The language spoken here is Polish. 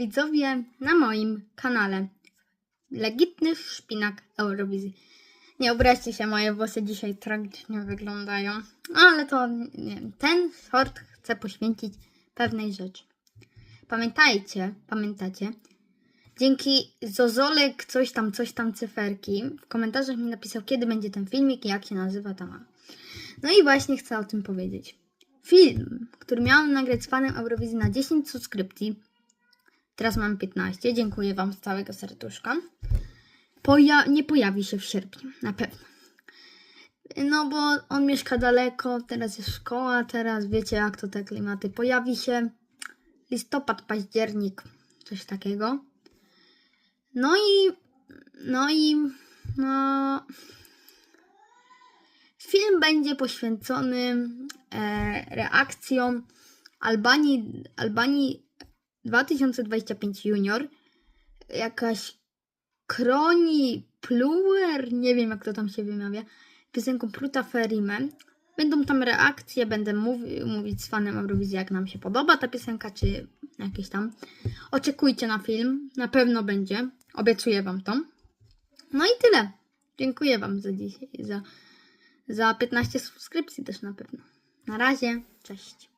widzowie na moim kanale. Legitny szpinak Eurowizji. Nie obraźcie się, moje włosy dzisiaj tragicznie wyglądają. Ale to, nie ten short chcę poświęcić pewnej rzeczy. Pamiętajcie, pamiętacie, dzięki Zozolek coś tam, coś tam cyferki w komentarzach mi napisał, kiedy będzie ten filmik i jak się nazywa ta No i właśnie chcę o tym powiedzieć. Film, który miałam nagrać z fanem Eurowizji na 10 subskrypcji, teraz mam 15, dziękuję Wam z całego serduszka, poja- nie pojawi się w sierpniu, na pewno. No bo on mieszka daleko, teraz jest szkoła, teraz wiecie jak to te klimaty. Pojawi się listopad, październik, coś takiego. No i, no i, no, film będzie poświęcony e, reakcjom Albanii, Albanii 2025 Junior. Jakaś Kroni Pluer, nie wiem jak to tam się wymawia, piosenką Pruta Ferime. Będą tam reakcje, będę mówi, mówić z fanem Eurowizji, jak nam się podoba ta piosenka, czy jakieś tam. Oczekujcie na film, na pewno będzie. Obiecuję Wam to. No i tyle. Dziękuję Wam za dzisiaj, za, za 15 subskrypcji też na pewno. Na razie, cześć.